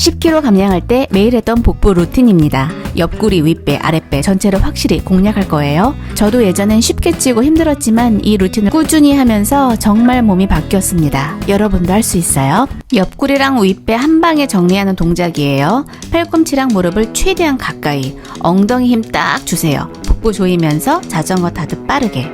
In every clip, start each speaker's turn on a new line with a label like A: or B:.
A: 10kg 감량할 때 매일 했던 복부 루틴입니다. 옆구리, 윗배, 아랫배 전체를 확실히 공략할 거예요. 저도 예전엔 쉽게 찌고 힘들었지만 이 루틴을 꾸준히 하면서 정말 몸이 바뀌었습니다. 여러분도 할 수 있어요. 옆구리랑 윗배 한 방에 정리하는 동작이에요. 팔꿈치랑 무릎을 최대한 가까이, 엉덩이 힘 딱 주세요. 복부 조이면서 자전거 타듯 빠르게.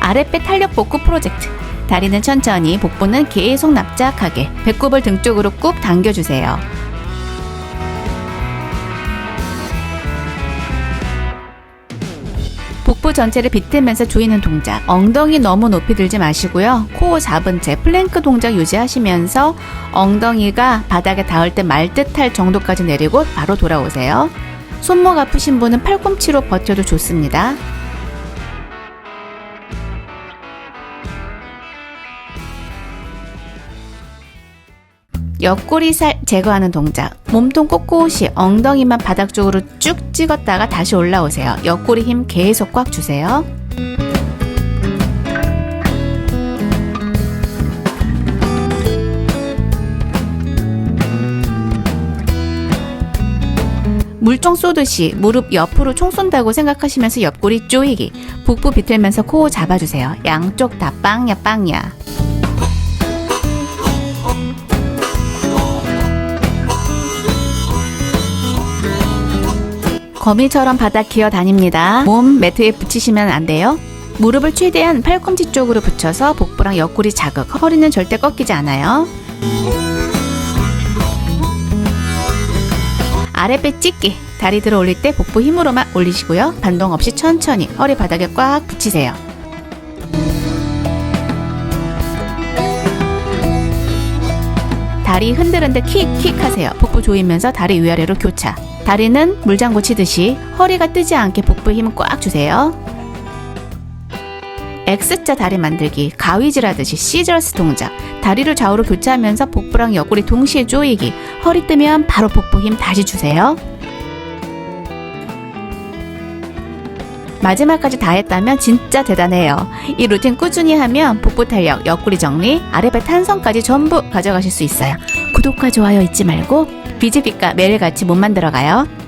A: 아랫배 탄력 복구 프로젝트. 다리는 천천히, 복부는 계속 납작하게, 배꼽을 등 쪽으로 꾹 당겨주세요. 복부 전체를 비틀면서 조이는 동작. 엉덩이 너무 높이 들지 마시고요. 코 잡은 채 플랭크 동작 유지하시면서 엉덩이가 바닥에 닿을 때 말듯할 정도까지 내리고 바로 돌아오세요. 손목 아프신 분은 팔꿈치로 버텨도 좋습니다. 옆구리 살 제거하는 동작. 몸통 꼿꼿이 엉덩이만 바닥 쪽으로 쭉 찍었다가 다시 올라오세요. 옆구리 힘 계속 꽉 주세요. 물총 쏘듯이 무릎 옆으로 총 쏜다고 생각하시면서 옆구리 조이기. 북부 비틀면서 코 잡아주세요. 양쪽 다 빵야 빵야. 거미처럼 바닥 기어 다닙니다. 몸 매트에 붙이시면 안 돼요. 무릎을 최대한 팔꿈치 쪽으로 붙여서 복부랑 옆구리 자극, 허리는 절대 꺾이지 않아요. 아랫배 찢기, 다리 들어 올릴 때 복부 힘으로만 올리시고요. 반동 없이 천천히 허리 바닥에 꽉 붙이세요. 다리 흔들흔들 킥킥 하세요. 복부 조이면서 다리 위아래로 교차. 다리는 물장구 치듯이 허리가 뜨지 않게 복부 힘을 꽉 주세요. X자 다리 만들기, 가위질 하듯이 시저스 동작. 다리를 좌우로 교차하면서 복부랑 옆구리 동시에 조이기. 허리 뜨면 바로 복부 힘 다시 주세요. 마지막까지 다 했다면 진짜 대단해요. 이 루틴 꾸준히 하면 복부 탄력, 옆구리 정리, 아랫배 탄성까지 전부 가져가실 수 있어요. 구독과 좋아요 잊지 말고 비즈비가 매일같이 몸 만들어가요.